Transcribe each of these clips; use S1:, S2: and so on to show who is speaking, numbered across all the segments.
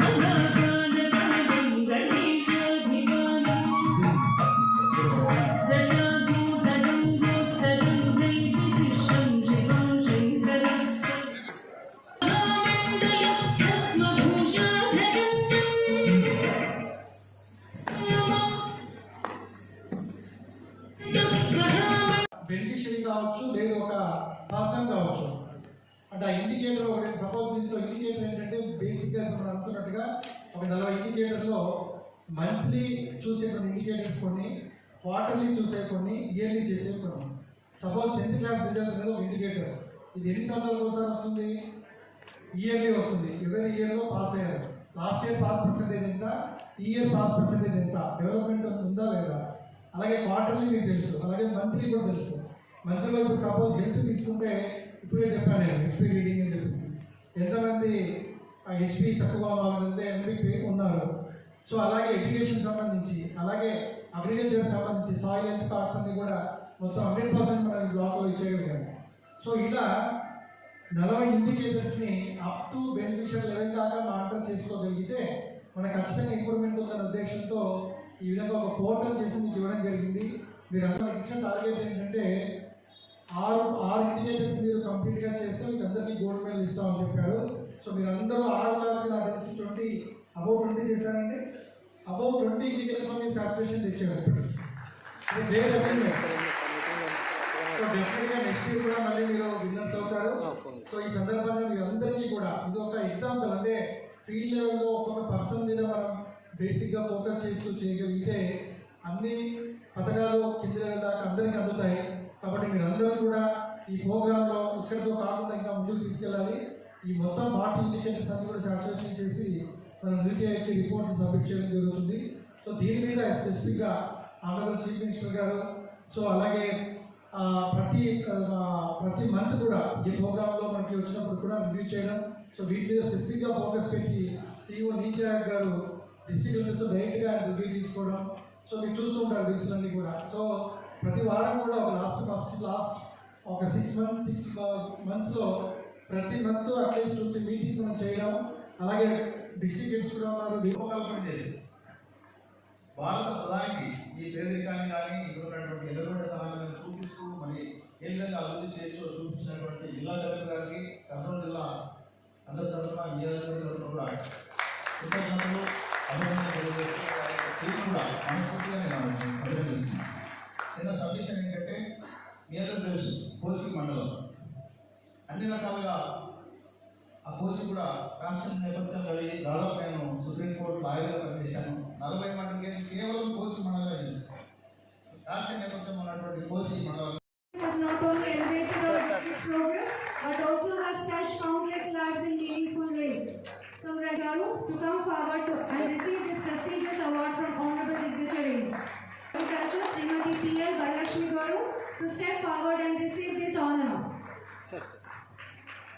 S1: Beneficiary అంటే ఆ indicator ఒకటి సపోజ్ దీంట్లో ఇండికేటర్ ఏంటంటే బేసిక్గా మనం అనుకున్నట్టుగా ఒక నలభై ఇండికేటర్లో మంత్లీ చూసే కొన్ని ఇండికేటర్స్ కొన్ని క్వార్టర్లీ చూసే కొన్ని ఇయర్లీ చేసే కొన్ని. సపోజ్ టెన్త్ క్లాస్ రిజల్ట్ అనేది ఒక ఇండికేటర్ ఇది ఎన్ని సంవత్సరాలకు ఒకసారి వస్తుంది? ఇయర్లీ వస్తుంది. ఎవరి ఇయర్లో పాస్ అయ్యారు? లాస్ట్ ఇయర్ పాస్ పర్సెంటేజ్ ఎంత? ఈ ఇయర్ పాస్ పర్సెంటేజ్ ఎంత? డెవలప్మెంట్ ఉందా లేదా? అలాగే క్వార్టర్లీ మీకు తెలుసు. అలాగే మంత్లీ కూడా తెలుసు. మంత్లీలో ఇప్పుడు సపోజ్ హెల్త్ తీసుకుంటే ఇప్పుడే చెప్పాను నేను హెచ్పి రీడింగ్ అని చెప్పేసి. ఎంతమంది హెచ్పి తక్కువ వాళ్ళంటే ఎంపీ ఉన్నారు. సో అలాగే ఎడ్యుకేషన్ సంబంధించి అలాగే అగ్రికల్చర్ సంబంధించి సాయిల్ హెల్త్ కార్డ్స్ అన్ని కూడా మొత్తం హండ్రెడ్ పర్సెంట్ మనం బ్లాక్లో ఇచ్చేయగలిగాము. సో ఇలా నలభై ఇండికేటర్స్ని అప్ టు బెనిఫిషియల్ లెవెల్ దాకా మానిటర్ చేసుకోగలిగితే మన ఖచ్చితంగా ఇంప్రూవ్మెంట్ ఉందన్న ఉద్దేశంతో ఈ విధంగా ఒక పోర్టల్ చేసి మీకు ఇవ్వడం జరిగింది. మీరు అందరూ ఇచ్చిన టార్గెట్ ఏంటంటే ఆరు ఆరు ఇండికేటర్స్ మీరు కంప్లీట్గా చేస్తే మీకు అందరికీ గోల్డ్ మెడల్ ఇస్తామని చెప్పారు. సో మీరు అందరూ ఆరు కాదు నాకు తెలిసి ట్వంటీ అబౌవ్ ట్వంటీ చేశారండి. అబౌవ్ ట్వంటీ ఇండికేటర్స్ మీరు సాటిస్ఫాక్షన్ తెచ్చారు సో డెఫినెట్గా నెక్స్ట్ ఇయర్ కూడా మళ్ళీ మీరు విన్నర్స్ అవుతారు. సో ఈ సందర్భంలో మీ అందరికీ కూడా ఇది ఒక ఎగ్జాంపుల్ అంటే ఫీల్డ్ లెవెల్లో ఒక్కొక్క పర్సన్ మీద మనం బేసిక్గా ఫోకస్ చేస్తూ చేయగలిగితే అన్ని పథకాలు కింద దాకా అందరికీ అందుతాయి. కాబట్టి మీరందరూ కూడా ఈ ప్రోగ్రాంలో ఇక్కడితో కాకుండా ఇంకా ముందుకు తీసుకెళ్ళాలి. ఈ మొత్తం పార్టీ ఇండికేటర్స్ అన్ని కూడా సాటిస్ఫాక్షన్ చేసి మనం నీతి రిపోర్ట్ సబ్మిట్ చేయడం జరుగుతుంది. సో దీని మీద స్పెసిఫిక్గా Andhra Pradesh chief minister garu so అలాగే ప్రతి ప్రతి మంత్ కూడా ఈ ప్రోగ్రాంలో మనకి వచ్చినప్పుడు కూడా రివ్యూ చేయడం. సో వీటి మీద స్పెసిఫిక్గా ఫోకస్ పెట్టి సిఇఓ నీతి ఆయోగ్ గారు డిస్ట్రిక్ట్ డైరెక్ట్గా రివ్యూ తీసుకోవడం. సో మీరు చూస్తూ ఉంటారు వీసులన్నీ కూడా. సో ప్రతి వారం కూడా ఒక లాస్ట్ ఫస్ట్ లాస్ట్ ఒక సిక్స్ మంత్స్ సిక్స్ మంత్స్లో ప్రతి మంత్ అట్లీస్ట్ ఫిఫ్టీ మీటింగ్స్ మనం చేయడం. అలాగే డిస్ట్రిక్ట్ హెడ్స్ కూడా ఉన్నారు.
S2: రూపకల్పన చేసి భారత ప్రధానికి ఈ పేదరికాన్ని కానీ ఇక్కడ ఉన్నటువంటి ఎదురుబడితనాన్ని చూపిస్తూ మరి ఏ విధంగా అభివృద్ధి చేయొచ్చో చూపించినటువంటి జిల్లా కలెక్టర్ గారికి కర్నూలు జిల్లా అందరి తరఫున నియోజకవర్గ తరఫున కూడా కృతజ్ఞతలు అభినందనలు. కూడా మనస్ఫూర్తిగా నేను అభినందిస్తున్నాను చిన్న సబ్మిషన్ ఏంటంటే మీ అందరూ తెలుసు కోసి మండలం. అన్ని రకాలుగా ఆ కోర్సు కూడా కాన్స్టెంట్ నేపథ్యం కలిగి దాదాపు నేను సుప్రీంకోర్టు లాయర్గా పనిచేశాను. నలభై మంది కేసు కేవలం కోర్సు మండలం చేశాను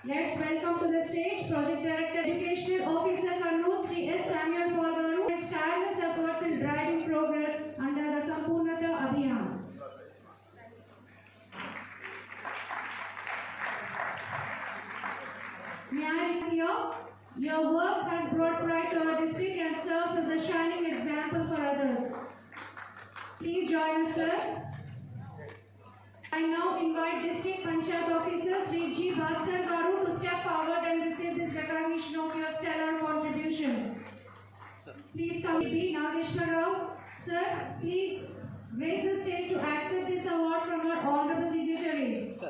S3: Let's welcome to the stage Project Director Educational Officer Kannur Sri S. Samuel Paul his tireless efforts in driving progress under the Sampurnata Abhiyan. You, your work has brought pride to our district and serves as a shining example for others. Please join us, sir. I now invite District Panchayat Officer Sri G. Bhaskar Garu to step forward and receive this recognition of your stellar contribution. Please come B. Nageshwar Rao. Sir, please raise the stage to accept this award from our honorable dignitaries.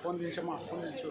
S4: Phone దించమ్మా phone దించు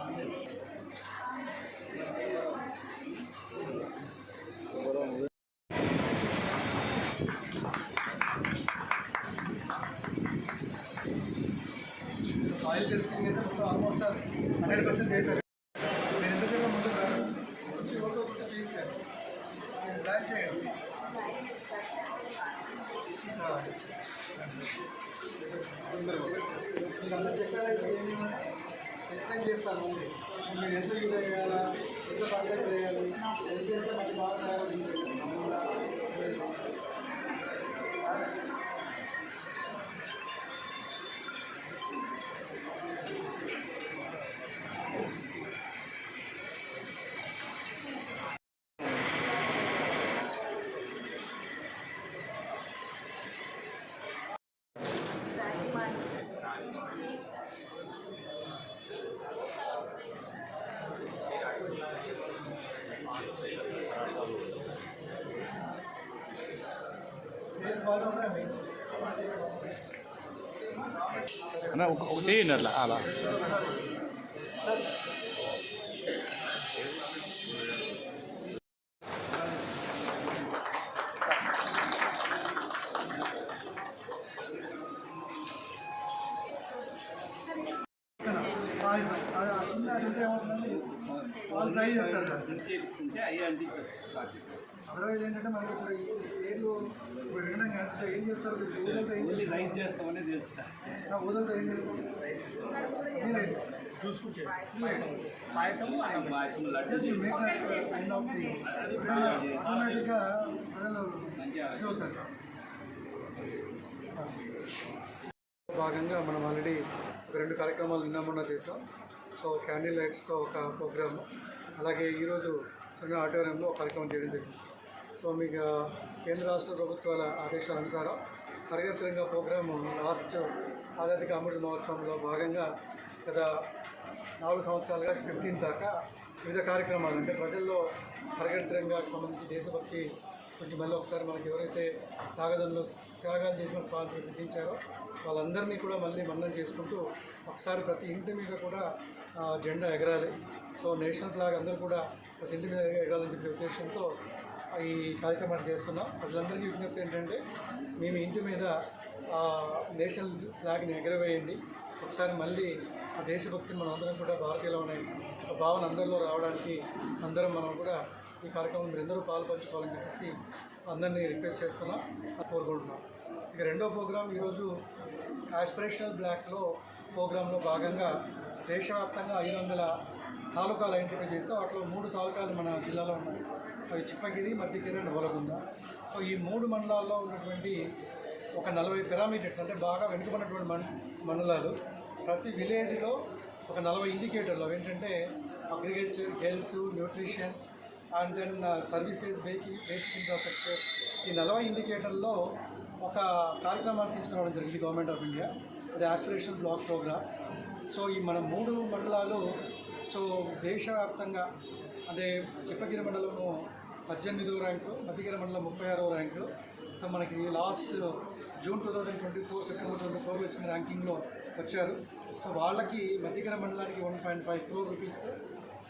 S5: అమ్మేది
S1: soil testing అయితే మొత్తం almost hundred percent చేశారు నేను ఎంతసేపు ముందు వచ్చి ఒకటి ఒకటి చేయించాను నేను చేయండి ఆ. మీకు చెప్పారైతే ఏమి ఎక్స్ప్లెయిన్ చేస్తాను మీరు ఎంత యూజ్ చేయాలా ఎంత పర్లేదు చేయాలి ఎంత చేస్తే మనకి బాగా
S4: అన్న ఒక ఒక చేయండి అట్లా అలా
S1: అదర్వైజ్ ఏంటంటే మనకి ఇప్పుడు పేర్లు ఇప్పుడు ఏం చేస్తారు?
S5: ఓన్లీ రైట్ చేస్తామని తెలుస్తా.
S1: ఊదలతో ఏం రైస్
S5: చూసుకుంటే. పాయసం పాయసం లడ్డు.
S1: ఆటోమేటిక్గా ప్రజలు అవుతారు. భాగంగా మనం ఆల్రెడీ ఒక రెండు కార్యక్రమాలు నిన్న మొన్న చేసాం సో క్యాండిల్ లైట్స్తో ఒక ప్రోగ్రామ్. అలాగే ఈరోజు సంఘ ఆడిటోరియంలో కార్యక్రమం చేయడం జరిగింది. సో మీకు కేంద్ర రాష్ట్ర ప్రభుత్వాల ఆదేశాల అనుసారం తరగతి ప్రోగ్రాము లాస్ట్ ఆజాదీ అమృత మహోత్సవంలో భాగంగా గత నాలుగు సంవత్సరాలుగా ఫిఫ్టీన్ దాకా వివిధ కార్యక్రమాలు అంటే ప్రజల్లో తరగతి రంగానికి సంబంధించి దేశభక్తి కొంచెం మళ్ళీ ఒకసారి మనకి ఎవరైతే తాగదంలో త్యాగాలు చేసిన వాళ్ళు సిద్ధించారో వాళ్ళందరినీ కూడా మళ్ళీ మన్నం చేసుకుంటూ ఒకసారి ప్రతి ఇంటి మీద కూడా జెండా ఎగరాలి. సో నేషనల్ ఫ్లాగ్ అందరూ కూడా ప్రతి ఇంటి మీద ఎగరాలని చెప్పే ఉద్దేశంతో ఈ కార్యక్రమాన్ని చేస్తున్నాం. ప్రజలందరికీ విజ్ఞప్తి ఏంటంటే మేము ఇంటి మీద నేషనల్ ఫ్లాగ్ని ఎగరవేయండి. ఒకసారి మళ్ళీ ఆ దేశభక్తిని మనం అందరం కూడా భారతీయులు ఉన్నాయి ఆ భావన అందరిలో రావడానికి అందరం మనం కూడా ఈ కార్యక్రమం మీరు అందరూ పాల్పంచుకోవాలని చెప్పేసి అందరినీ రిక్వెస్ట్ చేస్తున్నాం. కోరుకుంటున్నాం. ఇక రెండో ప్రోగ్రాం ఈరోజు ఆస్పిరేషనల్ బ్లాక్లో ప్రోగ్రాంలో భాగంగా దేశవ్యాప్తంగా ఐదు వందల తాలూకాలు ఐడెంటిఫై చేస్తే వాటిలో మూడు తాలూకాలు మన జిల్లాలో ఉన్నాయి. అవి చిప్పగిరి మధ్యగిరి అండ్ వలగుంద. సో ఈ మూడు మండలాల్లో ఉన్నటువంటి ఒక నలభై పిరామీటర్స్ అంటే బాగా వెనుకబడినటువంటి మండలాలు. ప్రతి విలేజ్లో ఒక నలభై ఇండికేటర్లు అవి ఏంటంటే agriculture health nutrition and then services banking basic infrastructure ఈ నలభై ఇండికేటర్లో ఒక కార్యక్రమాన్ని తీసుకురావడం జరిగింది గవర్నమెంట్ ఆఫ్ ఇండియా అది ఆస్పిరేషన్ బ్లాక్ ప్రోగ్రామ్ సో ఈ మన మూడు మండలాలు సో దేశవ్యాప్తంగా అంటే చిప్పగిరి మండలము పద్దెనిమిదో ర్యాంకు మధ్యగిరి మండలం ముప్పై ఆరో ర్యాంకు. సో మనకి last June two thousand twenty four September twenty ఫోర్లో వచ్చిన ర్యాంకింగ్లో వచ్చారు. సో వాళ్ళకి మధ్యగిరి మండలానికి one point five crore rupees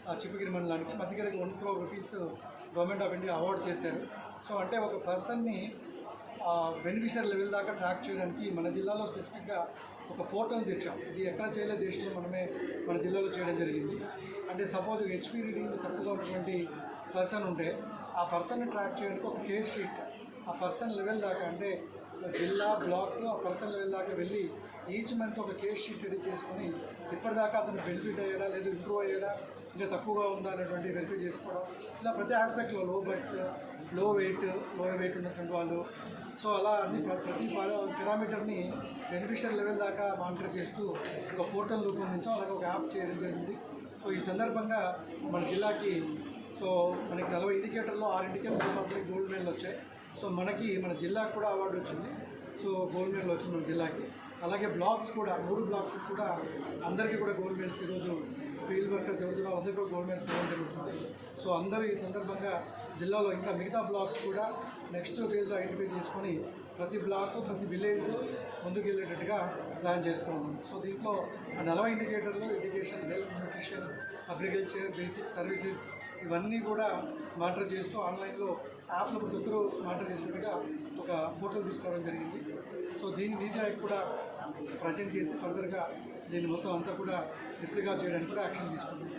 S1: ఆ చిప్పగిరి మండలానికి మధ్యగిరికి one crore rupees government of India award చేశారు. సో అంటే ఒక పర్సన్ని బెనిఫిషియర్ లెవెల్ దాకా ట్రాక్ చేయడానికి మన జిల్లాలో స్పెసిఫిక్గా ఒక పోర్టల్ తెచ్చాం. ఇది ఎక్కడ చేయలేదు దేశంలో మనమే మన జిల్లాలో చేయడం జరిగింది. అంటే సపోజ్ హెచ్పి రీడింగ్ తక్కువగా ఉన్నటువంటి పర్సన్ ఉంటే ఆ పర్సన్ని ట్రాక్ చేయడానికి ఒక కేస్ షీట్ ఆ పర్సన్ లెవెల్ దాకా అంటే జిల్లా బ్లాక్ ఆ పర్సన్ లెవెల్ దాకా వెళ్ళి ఈచ్ మంత్ ఒక కేస్ షీట్ రెడీ చేసుకొని ఇప్పటిదాకా అతను బెనిఫిట్ అయ్యాడా లేదా ఇంప్రూవ్ అయ్యాడా ఇంకా తక్కువగా ఉందా అనేటువంటి వెరిఫై చేసుకోవడం. ఇలా ప్రతి ఆస్పెక్ట్లో లో బట్లో వెయిట్లో వెయిట్ ఉన్నటువంటి వాళ్ళు సో అలా అన్ని ప్రతి పారామీటర్ని బెనిఫిషియల్ లెవెల్ దాకా మానిటర్ చేస్తూ ఒక పోర్టల్ రూపొందించాం. అలాగే ఒక యాప్ చేయడం జరిగింది. సో ఈ సందర్భంగా మన జిల్లాకి సో మనకి నలభై ఇండికేటర్లో ఆరు ఇండికేటర్లు మాత్రమే గోల్డ్ మెడల్ వచ్చాయి. సో మనకి మన జిల్లాకు కూడా అవార్డు వచ్చింది. సో గోల్డ్ మెడల్ వచ్చింది మన జిల్లాకి. అలాగే బ్లాక్స్ కూడా మూడు బ్లాక్స్ కూడా అందరికీ కూడా గోల్డ్ మెడల్స్ ఈరోజు ఫీల్డ్ వర్కర్స్ ఎవరితో అందరికీ కూడా గోల్డ్ మెడల్స్ ఇవ్వడం జరుగుతుంది. సో అందరూ ఈ సందర్భంగా జిల్లాలో ఇంకా మిగతా బ్లాక్స్ కూడా నెక్స్ట్ ఫేజ్లో ఐడెంటిఫై చేసుకొని ప్రతి బ్లాక్ ప్రతి విలేజ్ ముందుకు వెళ్ళేటట్టుగా ప్లాన్ చేసుకున్నాము సో దీంట్లో ఆ నలభై ఇండికేటర్లు education health nutrition agriculture basic services ఇవన్నీ కూడా మానిటర్ చేస్తూ ఆన్లైన్లో యాప్లో ప్రతి ఒక్కరూ మానిటర్ చేసినట్టుగా ఒక ఫోటో తీసుకోవడం జరిగింది. సో దీని నీతి కూడా ప్రజెంట్ చేసి ఫర్దర్గా దీన్ని మొత్తం అంతా కూడా రిప్లికా చేయడానికి కూడా యాక్షన్ తీసుకుంటుంది